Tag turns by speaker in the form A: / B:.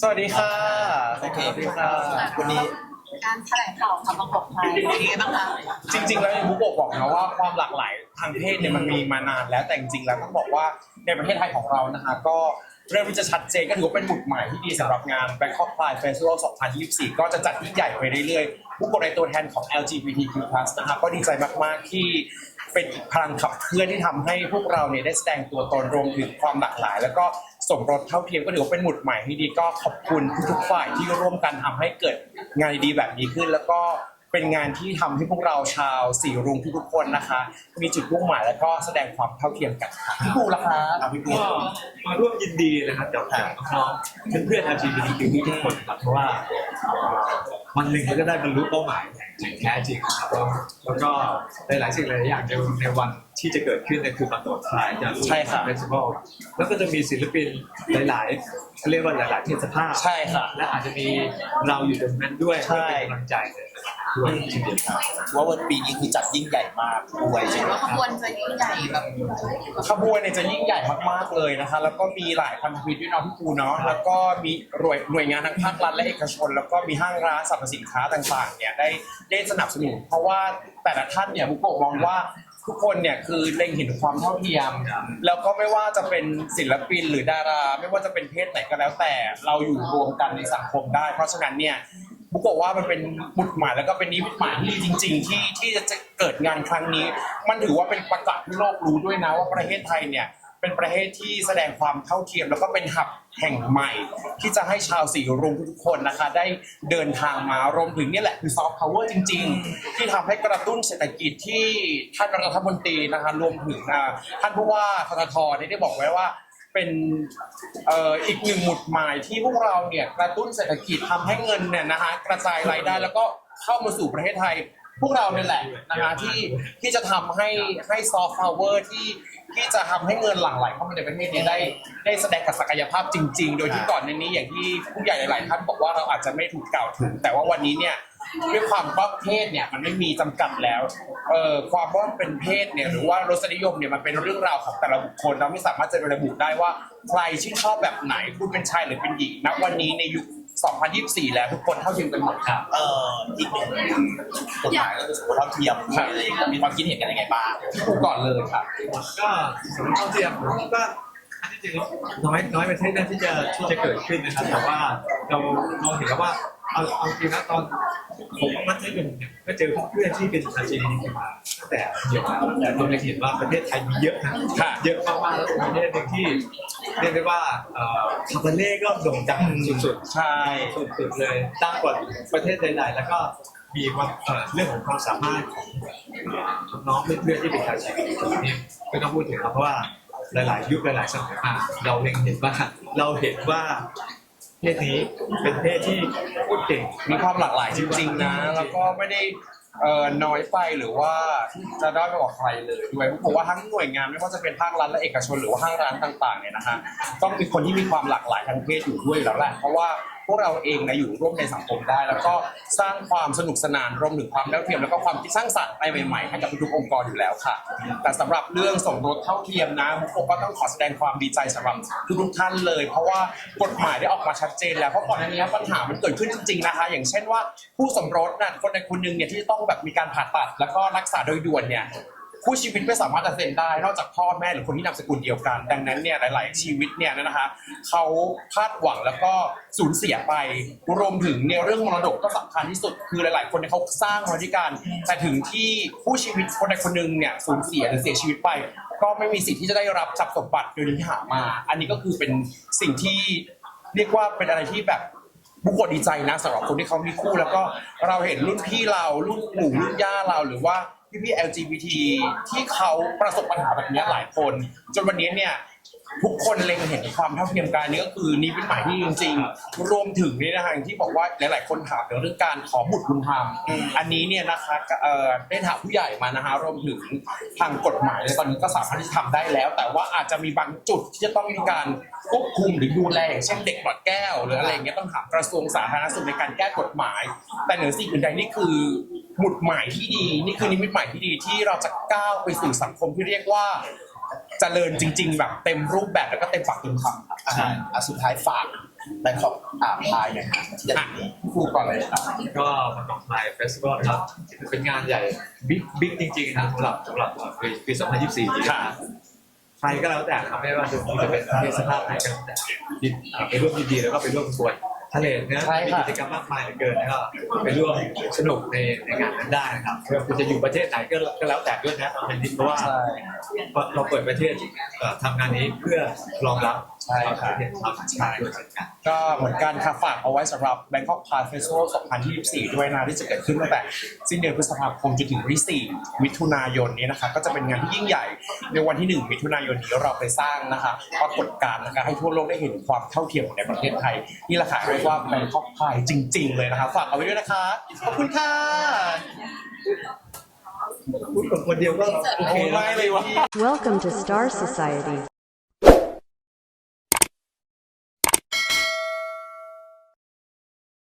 A: สวัสดีค่ะสวัสดีค่ะวันนี้
B: การแถลงข่าวคำประกอบไทยเป็นยังไงบ้างคะ
A: จริง ๆ แล้วอย่างบุโกะบอกนะว่าความหลากหลายทางเพศเนี่ยมันมีมานานแล้วแต่จริงๆแล้วต้องบอกว่าในประเทศไทยของเรานะคะ ก็เริ่มที่จะชัดเจนก็ถือว่าเป็นหมุดหมายที่ดีสำหรับงาน Bangkok Pride Festival 2024 ก็จะจัดยิ่งใหญ่ไปเรื่อยๆบุโกะในตัวแทนของ LGBTQ+ นะคะก็ดีใจมากๆที่ เป็นอีกพลังขับเคลื่อนที่ทำให้พวกเราเนี่ยได้แสดงตัวตนรวมถึงความหลากหลาย แล้วก็สมรสเท่าเทียมก็ถือว่าเป็นหมุดหมายที่ดีก็ขอบคุณทุกๆฝ่ายที่ร่วมกันทำให้เกิดงานดีๆแบบนี้ขึ้น แล้วก็เป็นงานที่ทำให้พวกเราชาวสี่รุ้งทุกๆคนนะคะ มีจุดมุ่งหมายแล้วก็แสดงความเท่าเทียมกันค่ะพี่ปูล่ะคะอะพี่ปู
C: ก็มาร่วมยินดีนะครับกับน้องๆเพื่อนๆ LGBTQ ทุกคนครับเพราะว่า วันหนึ่งเขาจะได้บรรลุเป้าหมายอย่างแท้จริงครับแล้วก็หลายๆสิ่งหลายอย่างในในวัน ที่จะเกิดขึ้นในคือประกอบคลายจาก
A: ใช่ครับ
C: เฟสติวัลแล้วก็จะมีศิลปินหลายๆเขาเรียกว่าหลายๆเทศภาพ
A: ใช่ค่ะ
C: และอาจจะมีเราอยู่ตรงนั้นด้วย
A: ใช่
C: เพื่อเป็นกำลังใจด้วยทีเดียวครับ
D: ว่าวันปีนี้คือจัดยิ่งใหญ่มากด้วยใช่
B: เห็น
D: ไหม
B: ว่าขบวนจะยิ่งใหญ่แบบ
A: ขบวนเนี่ยจะยิ่งใหญ่มากๆเลยนะคะ แล้วก็มีหลายพันธมิตรด้วยเนาะพี่ปูเนาะแล้วก็มีหน่วยหน่วยงานทั้งภาครัฐและเอกชน แล้วก็มีห้างร้านสรรพสินค้าต่างๆเนี่ยได้ได้สนับสนุน เพราะว่าแต่ละท่านเนี่ยบุโกะมองว่า ทุกคนเนี่ยคือเล็งเห็นความเท่าเทียม แล้วก็ไม่ว่าจะเป็นศิลปินหรือดารา ไม่ว่าจะเป็นเพศไหนก็แล้วแต่ เราอยู่รวมกันในสังคมได้ เพราะฉะนั้นเนี่ยบุกบอกว่ามันเป็นหมุดหมายแล้วก็เป็นนิมิตหมายที่จริง ๆ ที่ที่จะเกิดงานครั้งนี้ มันถือว่าเป็นประกาศที่โลกรู้ด้วยนะว่าประเทศไทยเนี่ย เป็นประเทศที่แสดงความเท่าเทียม แล้วก็เป็นหับแห่งใหม่ ที่จะให้ชาวสีรุ้งทุกๆคนนะคะ ได้เดินทางมารวมถึงนี่แหละคือซอฟต์พาวเวอร์จริง ๆ ที่ทำให้กระตุ้นเศรษฐกิจที่ท่านรัฐมนตรีนะคะรวมถึงอ่าท่านผู้ว่าทททเนี่ยได้บอกไว้ว่า เป็นเอ่ออีกหนึ่งหมุดหมายที่พวกเราเนี่ยกระตุ้นเศรษฐกิจทำให้เงินเนี่ยนะฮะกระจายรายได้แล้วก็เข้ามาสู่ประเทศไทย พวกเราเนี่ยแหละนะคะที่ที่จะทำให้ให้ซอฟต์พาวเวอร์ที่ที่จะทำให้เงินหลั่งไหลเข้ามาในประเทศเนี้ได้ได้แสดงกับศักยภาพจริง ๆ โดยที่ก่อนในนี้อย่างที่ผู้ใหญ่หลาย ๆ ท่านบอกว่าเราอาจจะไม่ถูกกล่าวถึง แต่ว่าวันนี้เนี่ยด้วยความว่าเพศเนี่ยมันไม่มีจำกัดแล้วเอ่อความว่าเป็นเพศเนี่ยหรือว่ารสนิยมเนี่ยมันเป็นเรื่องราวของแต่ละบุคคลเราไม่สามารถจะระบุได้ว่าใครชื่นชอบแบบไหนคุณเป็นชายหรือเป็นหญิงณวันนี้ในยุค 2024 แล้วทุกคนเท่าเทียมกันหมดครับ
D: เอ่ออีกหนึ่งกฎหมายก็คือสมรสเท่าเทียมมีความคิดเห็นกันยังไงบ้าง
A: พี่ปูก่อนเลยครับ
C: ก็สำหรับเท่าเทียมก็อันที่จริงน้อยน้อยประเทศนั้นที่จะที่จะเกิดขึ้นนะครับ แต่ว่าเราเราเห็นแล้วว่าเอาเอาจริงนะตอนผมมัธยมเนี่ยก็เจอเพื่อนที่เป็น LGBT มาตั้งแต่เยอะแล้วแต่เราเลยเห็นว่าประเทศไทยมีเยอะนะ
A: ค่ะ
C: เยอะมากๆแล้วเป็นประเทศหนึ่งที่ เรียกได้ว่าเอ่อคาบาเล่ก็โด่งดังสุดๆ
A: ใช่
C: สุดๆเลยดังกว่าประเทศใดๆแล้วก็มีความเอ่อเรื่องของความสามารถของน้องๆเพื่อนๆที่เป็นชาวชีวิตนี้ไม่ต้องพูดถึงครับเพราะว่าหลายๆ ยุคหลายๆสมัยมาเราเล็งเห็นว่าเราเห็นว่าเพศนี้เป็นเพศที่พูดเก่ง
A: มีความหลากหลายจริง ๆ นะ แล้วก็ไม่ได้ เอ่อน้อยไปหรือว่าจะด้อยไปกว่าใครเลยด้วยผมว่าทั้งหน่วยงานไม่ว่าจะเป็นภาครัฐและเอกชนหรือว่าห้างร้านต่างๆเนี่ยนะฮะต้องเป็นคนที่มีความหลากหลายทางเพศอยู่ด้วยอยู่แล้วแหละเพราะว่า วกเราเองนะอยู่ร่วมในสังคมได้ แล้วก็สร้างความสนุกสนานรวมถึงความเท่าเทียมแล้วก็ความคิดสร้างสรรค์อะไรใหม่ๆให้กับทุกๆองค์กรอยู่แล้วค่ะ แต่สำหรับเรื่องสมรสเท่าเทียมนะผมก็ต้องขอแสดงความดีใจสำหรับทุกๆท่านเลย เพราะว่ากฎหมายได้ออกมาชัดเจนแล้วเพราะก่อนหน้านี้ปัญหามันเกิดขึ้นจริงๆนะคะ อย่างเช่นว่าผู้สมรสน่ะคนใดคนหนึ่งเนี่ยที่ต้องแบบมีการผ่าตัดแล้วก็รักษาโดยด่วนเนี่ย ผู้ชีวิตไม่สามารถจะเซ็นได้ นอกจากพ่อแม่หรือคนที่นามสกุลเดียวกัน ดังนั้นเนี่ยหลาย ๆ ชีวิตเนี่ยนะคะเขาคาดหวังแล้วก็สูญเสียไปรวมถึงเนี่ยเรื่องมรดกก็สำคัญที่สุด คือหลาย ๆ คนเนี่ยเขาสร้างมาด้วยกันแต่ถึงที่ผู้ชีวิตคนใดคนหนึ่งเนี่ยสูญเสียหรือเสียชีวิตไป ก็ไม่มีสิทธิ์ที่จะได้รับทรัพย์สมบัติโดยที่หามา อันนี้ก็คือเป็นสิ่งที่เรียกว่าเป็นอะไรที่แบบบุคคลดีใจนะสำหรับคนที่เขามีคู่ แล้วก็เราเห็นรุ่นพี่เรารุ่นปู่รุ่นย่าเราหรือว่า พี่พี่ LGBT ที่เขาประสบปัญหาแบบนี้หลายคน จนวันนี้เนี่ย ทุกคนเล็งเห็นความเท่าเทียมกันนี่ก็คือนี่เป็นหมายที่จริงๆรวมถึงนี่นะฮะอย่างที่บอกว่าหลาย ๆ คนถามเรื่องการขอบุตรบุญธรรมอันนี้เนี่ยนะคะเอ่อได้ถามผู้ใหญ่มานะฮะรวมถึงทางกฎหมายเลยตอนนี้ก็สามารถที่จะทำได้แล้ว แต่ว่าอาจจะมีบางจุดที่จะต้องมีการควบคุมหรือดูแลอย่างเช่นเด็กหลอดแก้ว หรืออะไรอย่างเงี้ยต้องถามกระทรวงสาธารณสุขในการแก้กฎหมาย แต่เหนือสิ่งอื่นใดนี่คือหมุดหมายที่ดี นี่คือนิมิตหมายที่ดีที่เราจะก้าวไปสู่สังคมที่เรียกว่า เจริญจริง ๆ แบบเต็มรูปแบบแล้วก็เต็มปากเต็มคำครับ
D: อ่าอะสุดท้ายฝากแบงคอกอ่าพายเนี่ยที่จะมีคู่ก่อนเลยครับ
C: ก็มันของไทยเฟสติวัลนะครับเป็นงานใหญ่บิ๊กบิ๊กจริงๆนะสำหรับสำหรับปีปี2024นี้นะใครก็แล้วแต่นะครับไม่ว่าจะจะเป็นเพศสภาพไหนก็แล้วแต่ยินอ่าไปร่วมยินดีแล้วก็ไปร่วมกวน ทะเลนะ
A: ใช่
C: มี
A: ค่ะ
C: กิจกรรมมากมายเหลือเกินแล้วก็ไปร่วมสนุกในในงานนั้นได้นะครับคุณจะอยู่ประเทศไหนก็ก็แล้วแต่ด้วยนะเป็นเพราะว่า
A: ใช่
C: เราเปิดประเทศเอ่อทำงานนี้เพื่อรองรับ
A: ใช่ครับ
C: ประเทศชาวต่างชาติด้วยเช่นกัน
A: ก็เหมือนกันค่ะฝากเอาไว้สำหรับ Bangkok Pride Festival 2024 ด้วยนะที่จะเกิดขึ้นตั้งแต่สิ้นเดือนพฤษภาคมจนถึงวันที่4มิถุนายนนี้นะคะ ก็จะเป็นงานที่ยิ่งใหญ่ในวันที่ 1 มิถุนายนนี้เราไปสร้างนะคะปรากฏการณ์นะคะให้ทั่วโลกได้เห็นความเท่าเทียมของในประเทศไทย นี่แหละค่ะเรียกว่า Bangkok Pride จริง ๆ เลยนะคะ ฝากเอาไว้ด้วยนะคะขอบคุณค่ะ
C: พูดคนเดียวก็โอเค
A: โอ้
C: แล้ว
A: ไม่เลยวะ
E: Welcome to Star Society.